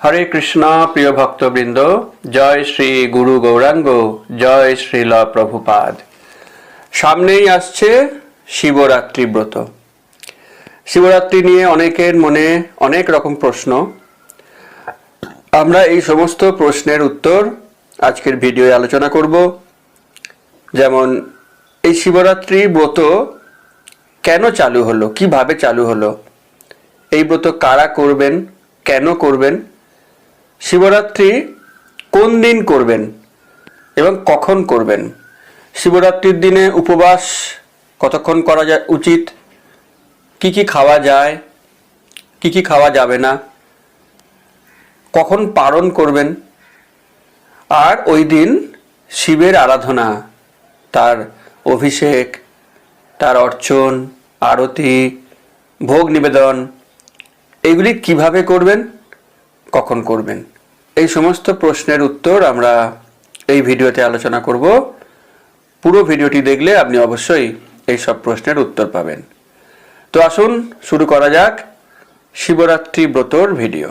হরে কৃষ্ণ, প্রিয় ভক্তবৃন্দ, জয় শ্রী গুরু গৌরাঙ্গ, জয় শ্রীল প্রভুপাদ। সামনেই আসছে শিবরাত্রি ব্রত। শিবরাত্রি নিয়ে অনেকের মনে অনেক রকম প্রশ্ন। আমরা এই সমস্ত প্রশ্নের উত্তর আজকের ভিডিওয়ে আলোচনা করব। যেমন, এই শিবরাত্রি ব্রত কেন চালু হলো? কীভাবে চালু হলো? এই ব্রত কারা করবেন? কেন করবেন? শিবরাত্রি কোন দিন করবেন এবং কখন করবেন? শিবরাত্রির দিনে উপবাস কতক্ষণ করা যায় উচিত? কি কি খাওয়া যায়? কি কি খাওয়া যাবে না? কখন পালন করবেন? আর ওই দিন শিবের আরাধনা, তার অভিষেক, তার অর্চন, আরতি, ভোগ নিবেদন, এগুলি কীভাবে করবেন? কখন করবেন? এই সমস্ত প্রশ্নের উত্তর আমরা এই ভিডিওতে আলোচনা করব। পুরো ভিডিওটি দেখলে আপনি অবশ্যই এই সব প্রশ্নের উত্তর পাবেন। তো আসুন, শুরু করা যাক শিবরাত্রি ব্রতর ভিডিও।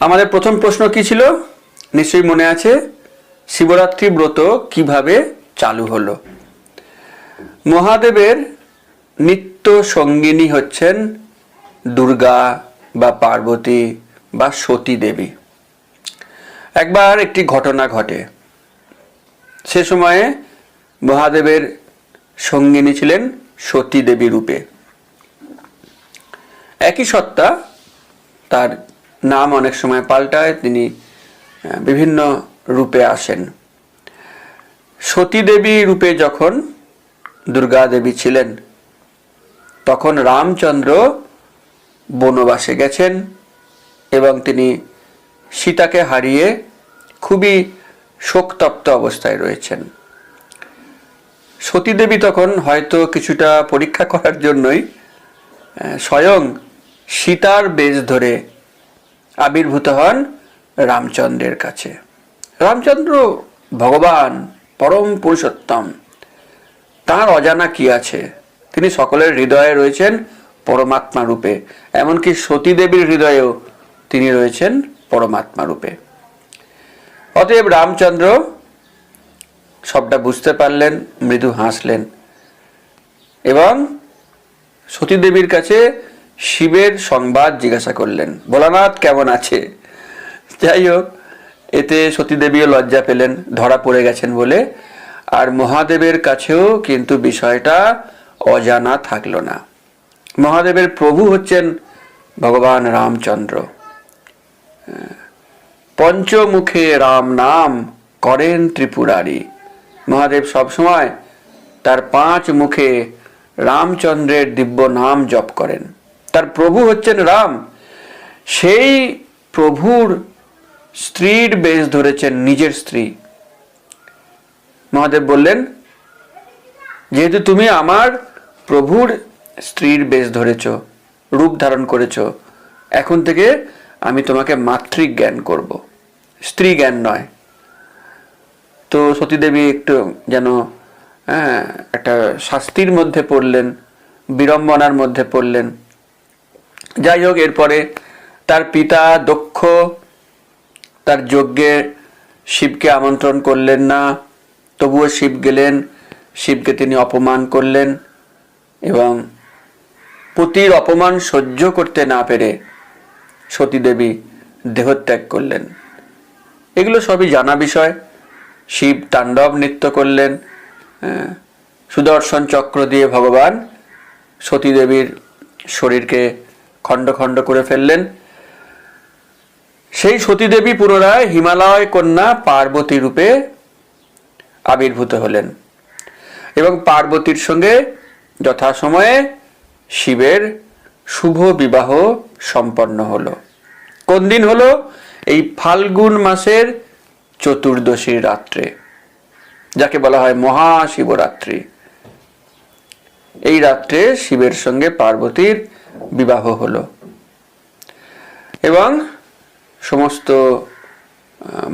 আমাদের প্রথম প্রশ্ন কি ছিল? নিশ্চয়ই মনে আছে। শিবরাত্রি ব্রত কীভাবে চালু হলো? মহাদেবের নিত্য সঙ্গিনী হচ্ছেন দুর্গা বা পার্বতী বা সতী দেবী। একবার একটি ঘটনা ঘটে। সে সময়ে মহাদেবের সঙ্গিনী ছিলেন সতী দেবী রূপে। একই সত্তা তার নাম অনেক সময় পাল্টায়, তিনি বিভিন্ন রূপে আসেন। সতী দেবী রূপে যখন দুর্গা দেবী ছিলেন, তখন রামচন্দ্র বনবাসে গেছেন এবং তিনি সীতাকে হারিয়ে খুবই শোকতপ্ত অবস্থায় রয়েছেন। সতীদেবী তখন হয়তো কিছুটা পরীক্ষা করার জন্যই স্বয়ং সীতার বেশ ধরে আবির্ভূত হন রামচন্দ্রের কাছে। রামচন্দ্র ভগবান পরম পুরুষোত্তম, তার অজানা কি আছে? তিনি সকলের হৃদয়ে রয়েছেন পরমাত্মা রূপে, এমনকি সতী দেবীর হৃদয়েও তিনি রয়েছেন পরমাত্মা রূপে। অতএব রামচন্দ্র সবটা বুঝতে পারলেন, মৃদু হাসলেন এবং সতী দেবীর কাছে শিবের সংবাদ জিজ্ঞাসা করলেন, ভোলানাথ, কেমন আছে? যাই হোক, এতে সতীদেবীও লজ্জা পেলেন, ধরা পড়ে গেছেন বলে, আর মহাদেবের কাছেও কিন্তু বিষয়টা অজানা থাকল না। মহাদেবের প্রভু হচ্ছেন ভগবান রামচন্দ্র। পঞ্চমুখে রাম নাম করেন ত্রিপুরারি। মহাদেব সবসময় তার পাঁচ মুখে রামচন্দ্রের দিব্য নাম জপ করেন। তার প্রভু হচ্ছেন রাম। সেই প্রভুর স্ত্রীর বেশ ধরেছেন নিজের স্ত্রী। মহাদেব বললেন, যেহেতু তুমি আমার প্রভুর স্ত্রীর বেশ ধরেছ, রূপ ধারণ করেছ, এখন থেকে আমি তোমাকে মাতৃ জ্ঞান করব। স্ত্রী জ্ঞান নয়। তো সতীদেবী একটু যেন হ্যাঁ একটা শাস্তির মধ্যে পড়লেন, বিড়ম্বনার মধ্যে পড়লেন। যাই হোক, এরপরে তার পিতা দক্ষ, তার যজ্ঞে শিবকে আমন্ত্রণ করলেন না, তবুও শিব গেলেন, শিবকে তিনি অপমান করলেন এবং পতির অপমান সহ্য করতে না পেরে সতীদেবী দেহত্যাগ করলেন। এগুলো সবই জানা বিষয়। শিব তাণ্ডব নৃত্য করলেন সুদর্শন চক্র দিয়ে ভগবান সতীদেবীর শরীরকে খণ্ড খণ্ড করে ফেললেন। সেই সতীদেবী পুনরায় হিমালয় কন্যা পার্বতী রূপে আবির্ভূত হলেন এবং পার্বতীর সঙ্গে যথাসময়ে শিবের শুভ বিবাহ সম্পন্ন হলো। কোন দিন হলো? এই ফাল্গুন মাসের চতুর্দশীর রাত্রে, যাকে বলা হয় মহাশিবরাত্রি। এই রাত্রে শিবের সঙ্গে পার্বতীর বিবাহ হলো এবং সমস্ত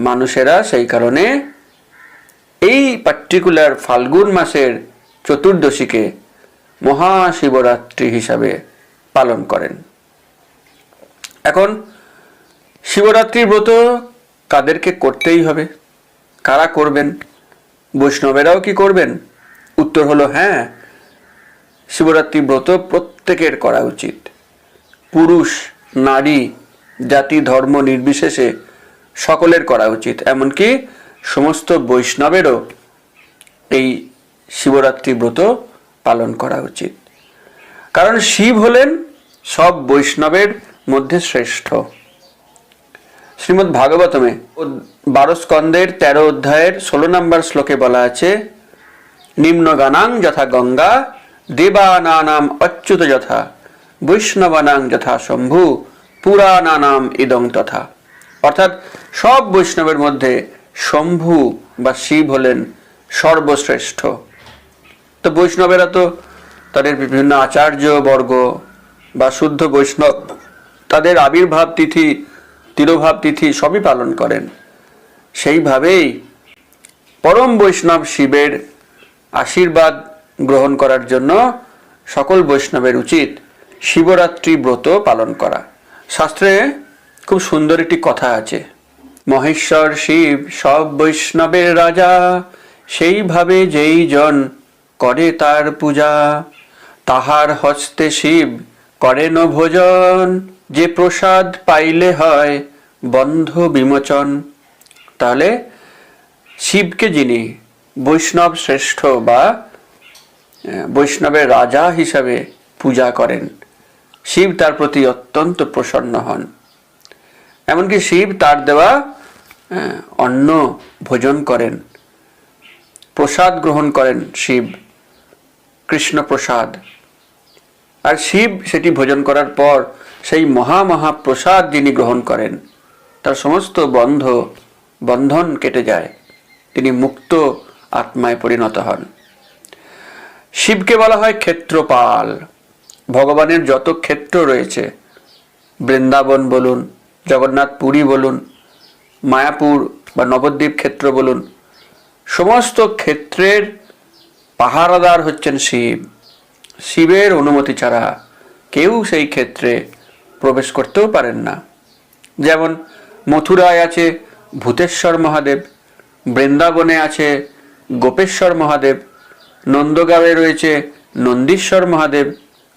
মানুষেরা সেই কারণে এই পার্টিকুলার ফাল্গুন মাসের চতুর্দশীকে মহাশিবরাত্রি হিসাবে পালন করেন। এখন শিবরাত্রি ব্রত কাদেরকে করতেই হবে? কারা করবেন? বৈষ্ণবেরাও কি করবেন? উত্তর হলো হ্যাঁ শিবরাত্রি ব্রত প্রত্যেকের করা উচিত। পুরুষ, নারী, জাতি, ধর্ম নির্বিশেষে সকলের করা উচিত। এমনকি সমস্ত বৈষ্ণবেরও এই শিবরাত্রি ব্রত পালন করা উচিত। কারণ শিব হলেন সব বৈষ্ণবের মধ্যে শ্রেষ্ঠ। শ্রীমদ্ ভাগবতমে বারো স্কন্দের তেরো অধ্যায়ের ষোলো নম্বর শ্লোকে বলা আছে নিম্নগানাং যথা গঙ্গা, দেবানানাম অচ্যুত যথা, বৈষ্ণবানাং যথা শম্ভু পুরাণানাম ইদং তথা। অর্থাৎ সব বৈষ্ণবের মধ্যে শম্ভু বা শিব হলেন সর্বশ্রেষ্ঠ। তো বৈষ্ণবেরা তো তাদের বিভিন্ন আচার্য বর্গ বা শুদ্ধ বৈষ্ণব, তাদের আবির্ভাব তিথি, তিরোভাব তিথি সবই পালন করেন। সেইভাবেই পরম বৈষ্ণব শিবের আশীর্বাদ গ্রহণ করার জন্য সকল বৈষ্ণবের উচিত শিবরাত্রি ব্রত পালন করা। শাস্ত্রে খুব সুন্দর একটি কথা আছে, মহেশ্বর শিব সব বৈষ্ণবের রাজা, সেইভাবে যেই জন করে তার পূজা। তাহার হস্তে শিব করেন ভোজন, যে প্রসাদ পাইলে হয় বন্ধ বিমোচন। তাহলে শিবকে যিনি বৈষ্ণব শ্রেষ্ঠ বা বৈষ্ণবের রাজা হিসাবে পূজা করেন, শিব তার প্রতি অত্যন্ত প্রসন্ন হন। এমনকি শিব তার দেওয়া অন্ন ভোজন করেন, প্রসাদ গ্রহণ করেন শিব। কৃষ্ণ প্রসাদ আর শিব সেটি ভোজন করার পর সেই মহা মহা প্রসাদ যিনি গ্রহণ করেন, তার সমস্ত বন্ধ, বন্ধন কেটে যায়। তিনি মুক্ত আত্মায় পরিণত হন। শিবকে বলা হয় ক্ষেত্রপাল। ভগবানের যত ক্ষেত্র রয়েছে, বৃন্দাবন বলুন, জগন্নাথ পুরী বলুন, মায়াপুর বা নবদ্বীপ ক্ষেত্র বলুন, সমস্ত ক্ষেত্রের পাহারাদার হচ্ছেন শিব। শিবের অনুমতি ছাড়া কেউ সেই ক্ষেত্রে প্রবেশ করতেও পারেন না। যেমন মথুরায় আছে ভূতেশ্বর মহাদেব, বৃন্দাবনে আছে গোপেশ্বর মহাদেব, নন্দগাঁওয়ে রয়েছে নন্দীশ্বর মহাদেব,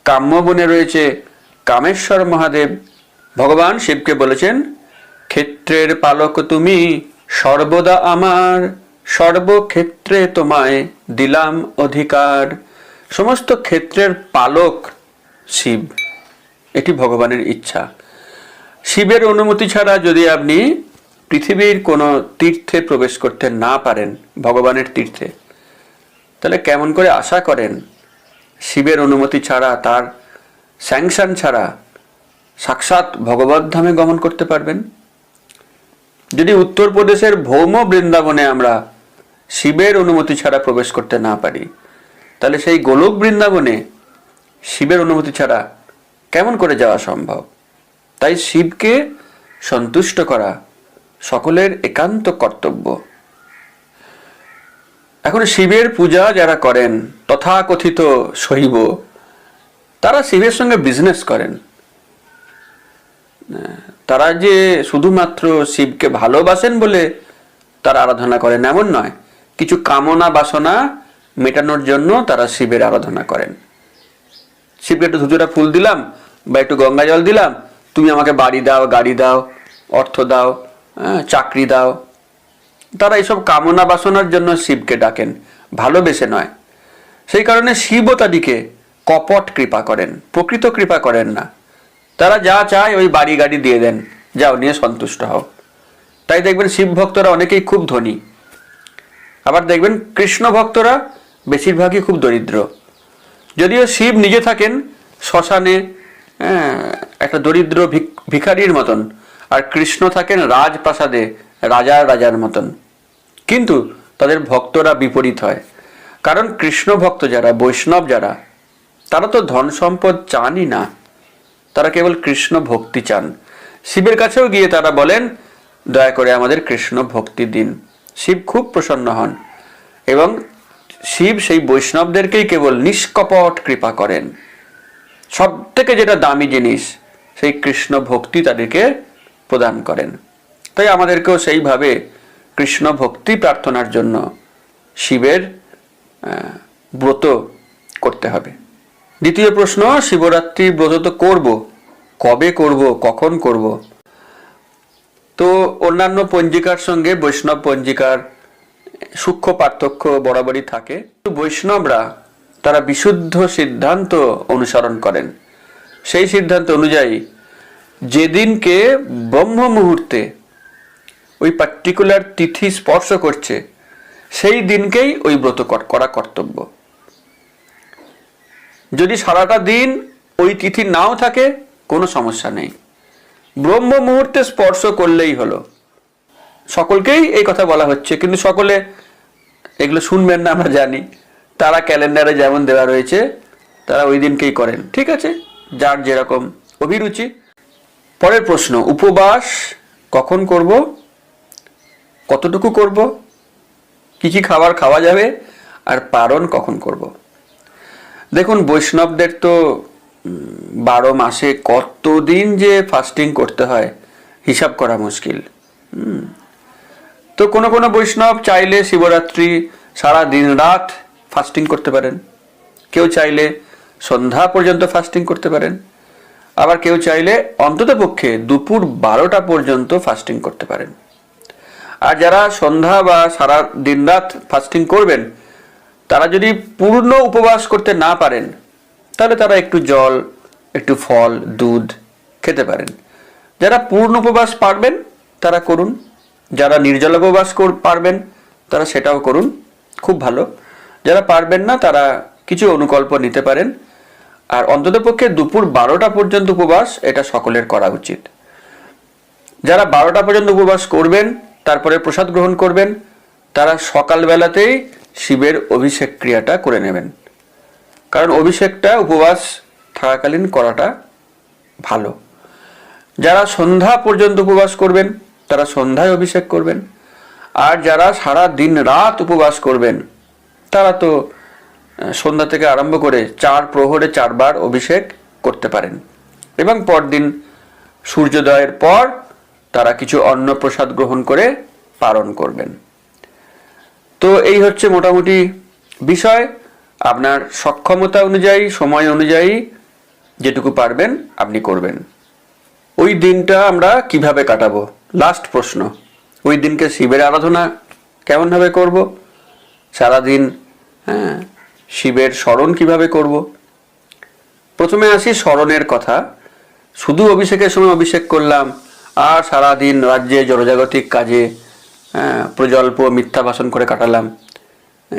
কাম্যবনে রয়েছে কামেশ্বর মহাদেব। ভগবান শিবকে বলেছেন, ক্ষেত্রের পালক তুমি সর্বদা আমার। সর্বক্ষেত্রে তোমায় দিলাম অধিকার। সমস্ত ক্ষেত্রের পালক শিব। এটি ভগবানের ইচ্ছা। শিবের অনুমতি ছাড়া যদি আপনি পৃথিবীর কোনো তীর্থে প্রবেশ করতে না পারেন, ভগবানের তীর্থে, তাহলে কেমন করে আশা করেন? শিবের অনুমতি ছাড়া, তার স্যাংশন ছাড়া সাক্ষাৎ ভগবত ধামে গমন করতে পারবেন? যদি উত্তরপ্রদেশের ভৌম বৃন্দাবনে আমরা শিবের অনুমতি ছাড়া প্রবেশ করতে না পারি, তাহলে সেই গোলক বৃন্দাবনে শিবের অনুমতি ছাড়া কেমন করে যাওয়া সম্ভব? তাই শিবকে সন্তুষ্ট করা সকলের একান্ত কর্তব্য। এখন শিবের পূজা যারা করেন, তথাকথিত শৈব, তারা শিবের সঙ্গে বিজনেস করেন। তারা যে শুধুমাত্র শিবকে ভালোবাসেন বলে তারা আরাধনা করেন এমন নয় কিছু কামনা বাসনা মেটানোর জন্য তারা শিবের আরাধনা করেন। শিবকে একটু ধুতুরা ফুল দিলাম বা একটু গঙ্গা জল দিলাম তুমি আমাকে বাড়ি দাও গাড়ি দাও অর্থ দাও হ্যাঁ, চাকরি দাও। তারা এইসব কামনা বাসনার জন্য শিবকে ডাকেন ভালোবেসে নয়। সেই কারণে শিবও তাদেরকে কপট কৃপা করেন প্রকৃত কৃপা করেন না। তারা যা চায় ওই বাড়ি গাড়ি দিয়ে দেন। যাও নিয়ে সন্তুষ্ট হও। তাই দেখবেন শিব ভক্তরা অনেকেই খুব ধনী। আবার দেখবেন কৃষ্ণ ভক্তরা বেশিরভাগই খুব দরিদ্র। যদিও শিব নিজে থাকেন শ্মশানে হ্যাঁ, একটা দরিদ্র ভিখারির মতন। আর কৃষ্ণ থাকেন রাজপ্রাসাদে রাজার রাজার মতন। কিন্তু তাদের ভক্তরা বিপরীত হয়। কারণ কৃষ্ণ ভক্ত যারা বৈষ্ণব যারা তারা তো ধন সম্পদ চানই না। তারা কেবল কৃষ্ণ ভক্তি চান। শিবের কাছেও গিয়ে তারা বলেন, দয়া করে আমাদের কৃষ্ণ ভক্তি দিন। শিব খুব প্রসন্ন হন এবং শিব সেই বৈষ্ণবদেরকেই কেবল নিষ্কপট কৃপা করেন। সব থেকে যেটা দামি জিনিস, সেই কৃষ্ণ ভক্তি তাদেরকে প্রদান করেন। তাই আমাদেরকেও সেইভাবে কৃষ্ণ ভক্তি প্রার্থনার জন্য শিবের ব্রত করতে হবে। দ্বিতীয় প্রশ্ন, শিবরাত্রি ব্রত তো করব। কবে করব? কখন করব? তো অন্যান্য পঞ্জিকার সঙ্গে বৈষ্ণব পঞ্জিকার সূক্ষ্ম পার্থক্য বরাবরই থাকে। বৈষ্ণবরা তারা বিশুদ্ধ সিদ্ধান্ত অনুসরণ করেন। সেই সিদ্ধান্ত অনুযায়ী যেদিনকে ব্রহ্ম মুহূর্তে ওই পার্টিকুলার তিথি স্পর্শ করছে, সেই দিনকেই ওই ব্রত করা কর্তব্য। যদি সারাটা দিন ওই তিথি নাও থাকে, কোনো সমস্যা নেই। ব্রহ্ম মুহূর্তে স্পর্শ করলেই হলো। সকলকেই এই কথা বলা হচ্ছে, কিন্তু সকলে এগুলো শুনবেন না, আমরা জানি। তারা ক্যালেন্ডারে যেমন দেওয়া রয়েছে, তারা ওই দিনকেই করেন, ঠিক আছে? যার যেরকম অভিরুচি। পরের প্রশ্ন, উপবাস কখন করব? কতটুকু করব? কি কি খাবার খাওয়া যাবে? আর পারণ কখন করব? দেখুন, বৈষ্ণবদের তো বারো মাসে কতদিন যে ফাস্টিং করতে হয়, হিসাব করা মুশকিল। তো কোনো কোনো বৈষ্ণব চাইলে শিবরাত্রি সারা দিন রাত ফাস্টিং করতে পারেন। কেউ চাইলে সন্ধ্যা পর্যন্ত ফাস্টিং করতে পারেন। আবার কেউ চাইলে অন্তত পক্ষে দুপুর বারোটা পর্যন্ত ফাস্টিং করতে পারেন। আর যারা সন্ধ্যা বা সারা দিন রাত ফাস্টিং করবেন তারা যদি পূর্ণ উপবাস করতে না পারেন, তাহলে তারা একটু জল, একটু ফল, দুধ খেতে পারেন। যারা পূর্ণ উপবাস পারবেন, তারা করুন। যারা নির্জল উপবাস পারবেন, তারা সেটাও করুন। খুব ভালো। যারা পারবেন না, তারা কিছু অনুকল্প নিতে পারেন। আর অন্ততপক্ষে দুপুর বারোটা পর্যন্ত উপবাস, এটা সকলের করা উচিত। যারা বারোটা পর্যন্ত উপবাস করবেন, তারপরে প্রসাদ গ্রহণ করবেন, তারা সকালবেলাতেই শিবের অভিষেক ক্রিয়াটা করে নেবেন। কারণ অভিষেকটা উপবাস থাকাকালীন করাটা ভালো। যারা সন্ধ্যা পর্যন্ত উপবাস করবেন, তারা সন্ধ্যায় অভিষেক করবেন। আর যারা সারা দিন রাত উপবাস করবেন, তারা তো সন্ধ্যা থেকে আরম্ভ করে চার প্রহরে চারবার অভিষেক করতে পারেন। এবং পরদিন সূর্যোদয়ের পর তারা কিছু অন্ন প্রসাদ গ্রহণ করে পালন করবেন। তো এই হচ্ছে মোটামুটি বিষয়। আপনার সক্ষমতা অনুযায়ী, সময় অনুযায়ী যেটুকু পারবেন, আপনি করবেন। ওই দিনটা আমরা কীভাবে কাটাবো? লাস্ট প্রশ্ন। ওই দিনকে শিবের আরাধনা কেমনভাবে করব? সারাদিন হ্যাঁ শিবের স্মরণ কীভাবে করব? প্রথমে আসি স্মরণের কথা। শুধু অভিষেকের সময় অভিষেক করলাম, আর সারাদিন রাজ্যে জনজাগতিক কাজে প্রজল্প, মিথ্যা ভাষণ করে কাটালাম।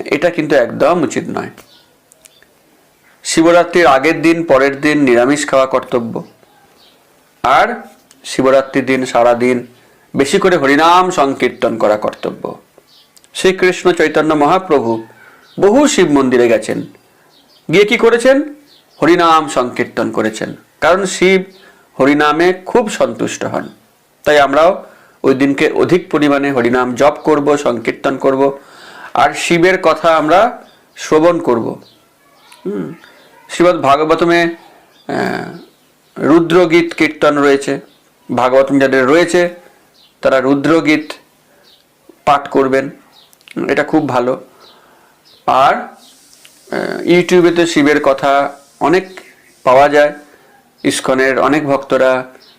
এটা কিন্তু একদম উচিত নয়। শিবরাত্রির আগের দিন, পরের দিন নিরামিষ খাওয়া কর্তব্য। আর শিবরাত্রির দিন সারা দিন বেশি করে হরিনাম সংকীর্তন করা কর্তব্য। শ্রীকৃষ্ণ চৈতন্য মহাপ্রভু বহু শিব মন্দিরে গেছেন। গিয়ে কি করেছেন? হরিনাম সংকীর্তন করেছেন। কারণ শিব হরিনামে খুব সন্তুষ্ট হন। তাই আমরাও ওই দিনকে অধিক পরিমাণে হরিনাম জপ করব, সংকীর্তন করব, আর শিবের কথা আমরা শ্রবণ করব। হুম, শ্রীমদ ভাগবতমে রুদ্রগীত কীর্তন রয়েছে, ভাগবতম যাদের রয়েছে, তারা রুদ্রগীত পাঠ করবেন এটা খুব ভালো। আর ইউটিউবেতে শিবের কথা অনেক পাওয়া যায়, ইস্কনের অনেক ভক্তরা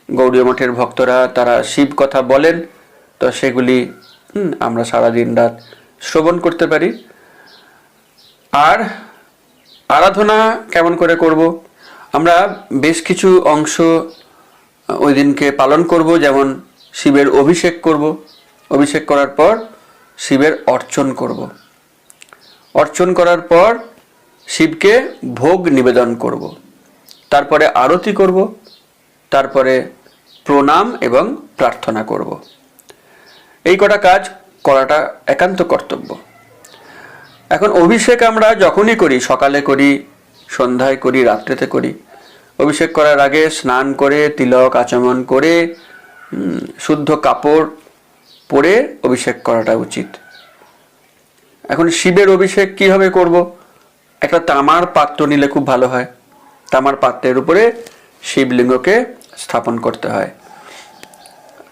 গৌড়ীয় মঠের ভক্তরা তারা শিব কথা বলেন, তো সেগুলি আমরা সারাদিন রাত শ্রবণ করতে পারি। আর আরাধনা কেমন করে করব? আমরা বেশ কিছু অংশ ওই দিনকে পালন করব, যেমন শিবের অভিষেক করব। অভিষেক করার পর শিবের অর্চন করব। অর্চন করার পর শিবকে ভোগ নিবেদন করব। তারপরে আরতি করব। তারপরে প্রণাম এবং প্রার্থনা করব। এই কটা কাজ করাটা একান্ত কর্তব্য। এখন অভিষেক আমরা যখনই করি, সকালে করি, সন্ধ্যায় করি, রাত্রেতে করি, অভিষেক করার আগে স্নান করে, তিলক আচমন করে শুদ্ধ কাপড় পরে অভিষেক করাটা উচিত। এখন শিবের অভিষেক কীভাবে করব? একটা তামার পাত্র নিলে খুব ভালো হয়। তামার পাত্রের উপরে শিবলিঙ্গকে স্থাপন করতে হয়।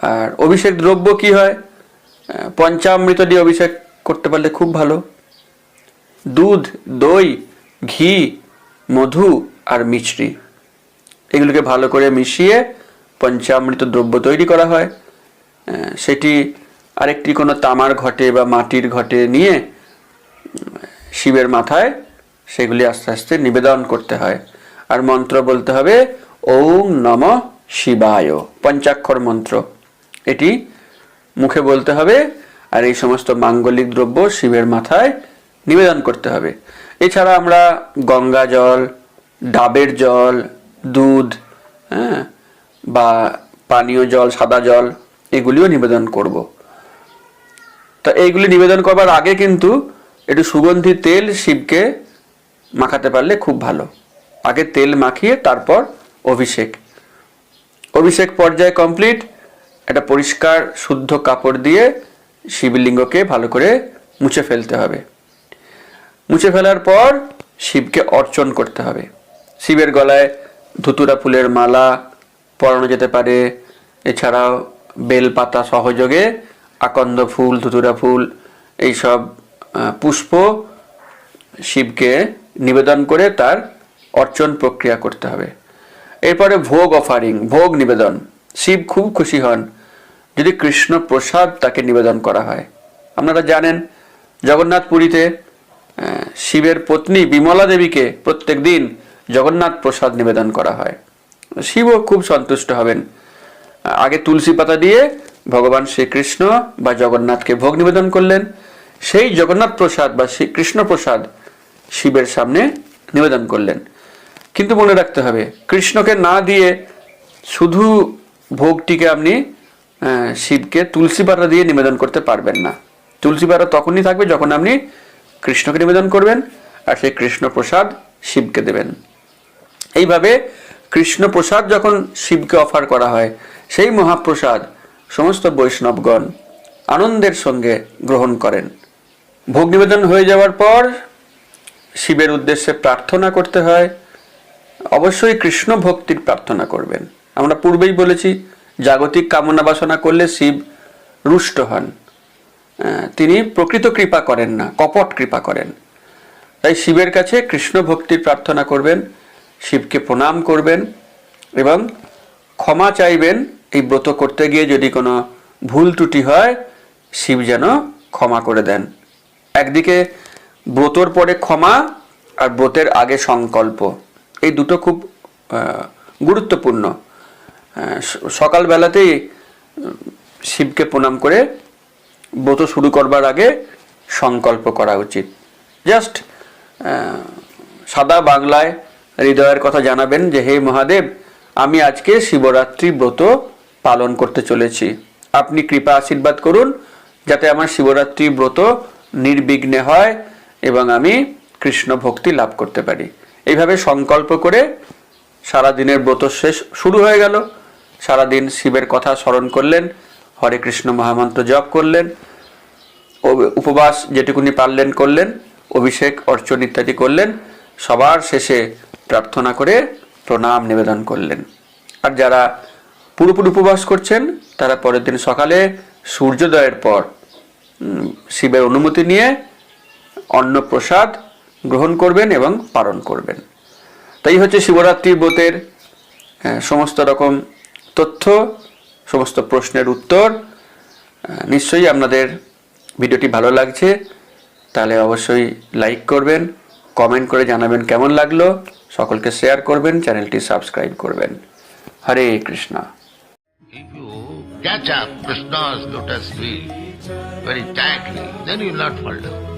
আর অভিষেক দ্রব্য কি হয়? পঞ্চামৃত দিয়ে অভিষেক করতে পারলে খুব ভালো। দুধ, দই, ঘি, মধু আর মিছরি। এগুলোকে ভালো করে মিশিয়ে পঞ্চামৃত দ্রব্য তৈরি করা হয়। সেটি আরেকটি কোনো তামার ঘটে বা মাটির ঘটে নিয়ে শিবের মাথায় সেগুলি আস্তে আস্তে নিবেদন করতে হয়। আর মন্ত্র বলতে হবে ওম নম শিবায়। পঞ্চাক্ষর মন্ত্র। এটি মুখে বলতে হবে আর এই সমস্ত মাঙ্গলিক দ্রব্য শিবের মাথায় নিবেদন করতে হবে। এছাড়া আমরা গঙ্গা জল, ডাবের জল, দুধ হ্যাঁ বা পানীয় জল, সাদা জল, এগুলিও নিবেদন করব। তা এইগুলি নিবেদন করবার আগে কিন্তু একটু সুগন্ধি তেল শিবকে মাখাতে পারলে খুব ভালো। আগে তেল মাখিয়ে তারপর অভিষেক। অভিষেক পর্যায়ে কমপ্লিট একটা পরিষ্কার, শুদ্ধ কাপড় দিয়ে শিবলিঙ্গকে ভালো করে মুছে ফেলতে হবে। মুছে ফেলার পর শিবকে অর্চন করতে হবে। শিবের গলায় ধুতুরা ফুলের মালা পরানো যেতে পারে। এছাড়াও বেলপাতা সহযোগে আকন্দ ফুল, ধুতুরা ফুল এইসব পুষ্প শিবকে নিবেদন করে তার অর্চন প্রক্রিয়া করতে হবে। এরপরে ভোগ অফারিং, ভোগ নিবেদন। শিব খুব খুশি হন যদি কৃষ্ণ প্রসাদ তাকে নিবেদন করা হয়। আপনারা জানেন জগন্নাথ পুরীতে শিবের পত্নী বিমলা দেবীকে প্রত্যেক দিন জগন্নাথ প্রসাদ নিবেদন করা হয়। শিবও খুব সন্তুষ্ট হবেন। আগে তুলসী পাতা দিয়ে ভগবান শ্রীকৃষ্ণ বা জগন্নাথকে ভোগ নিবেদন করলেন। সেই জগন্নাথ প্রসাদ বা শ্রী কৃষ্ণ প্রসাদ শিবের সামনে নিবেদন করলেন। কিন্তু মনে রাখতে হবে, কৃষ্ণকে না দিয়ে শুধু ভোগটিকে আপনি শিবকে তুলসী পাতা দিয়ে নিবেদন করতে পারবেন না। তুলসী পাতা তখনই থাকবে যখন আপনি কৃষ্ণকে নিবেদন করবেন আর সেই কৃষ্ণ প্রসাদ শিবকে দেবেন। এইভাবে কৃষ্ণ প্রসাদ যখন শিবকে অফার করা হয়, সেই মহাপ্রসাদ সমস্ত বৈষ্ণবগণ আনন্দের সঙ্গে গ্রহণ করেন। ভোগ নিবেদন হয়ে যাওয়ার পর শিবের উদ্দেশ্যে প্রার্থনা করতে হয়। অবশ্যই কৃষ্ণ ভক্তির প্রার্থনা করবেন। আমরা পূর্বেই বলেছি, জাগতিক কামনা বাসনা করলে শিব রুষ্ট হন। তিনি প্রকৃত কৃপা করেন না, কপট কৃপা করেন। তাই শিবের কাছে কৃষ্ণ ভক্তির প্রার্থনা করবেন, শিবকে প্রণাম করবেন এবং ক্ষমা চাইবেন। এই ব্রত করতে গিয়ে যদি কোনো ভুল ত্রুটি হয়, শিব যেন ক্ষমা করে দেন। একদিকে ব্রতর পরে ক্ষমা, আর ব্রতের আগে সংকল্প। এই দুটো খুব গুরুত্বপূর্ণ। সকালবেলাতেই শিবকে প্রণাম করে ব্রত শুরু করবার আগে সংকল্প করা উচিত। জাস্ট সাদা বাংলায় হৃদয়ের কথা জানাবেন যে, হে মহাদেব, আমি আজকে শিবরাত্রি ব্রত পালন করতে চলেছি। আপনি কৃপা আশীর্বাদ করুন যাতে আমার শিবরাত্রি ব্রত নির্বিঘ্নে হয় এবং আমি কৃষ্ণ ভক্তি লাভ করতে পারি। এইভাবে সংকল্প করে সারা দিনের ব্রত শেষ শুরু হয়ে গেল। সারাদিন শিবের কথা স্মরণ করলেন, হরে কৃষ্ণ মহামন্ত্র জপ করলেন উপবাস যেটুকুনি পারলেন করলেন, অভিষেক, অর্চন ইত্যাদি করলেন, সবার শেষে প্রার্থনা করে প্রণাম নিবেদন করলেন। আর যারা পুরোপুরি উপবাস করছেন, তারা পরের দিন সকালে সূর্যোদয়ের পর শিবের অনুমতি নিয়ে অন্ন প্রসাদ গ্রহণ করবেন এবং পালন করবেন। তাই হচ্ছে শিবরাত্রির ব্রতের সমস্ত রকম তথ্য সমস্ত প্রশ্নের উত্তর নিশ্চয়ই আপনাদের ভিডিওটি ভালো লাগছে তাহলে অবশ্যই লাইক করবেন কমেন্ট করে জানাবেন কেমন লাগল সকলকে শেয়ার করবেন চ্যানেলটি সাবস্ক্রাইব করবেন। হরে Krishna. Catch up Krishna's lotus feet very tightly, then you will not fall down.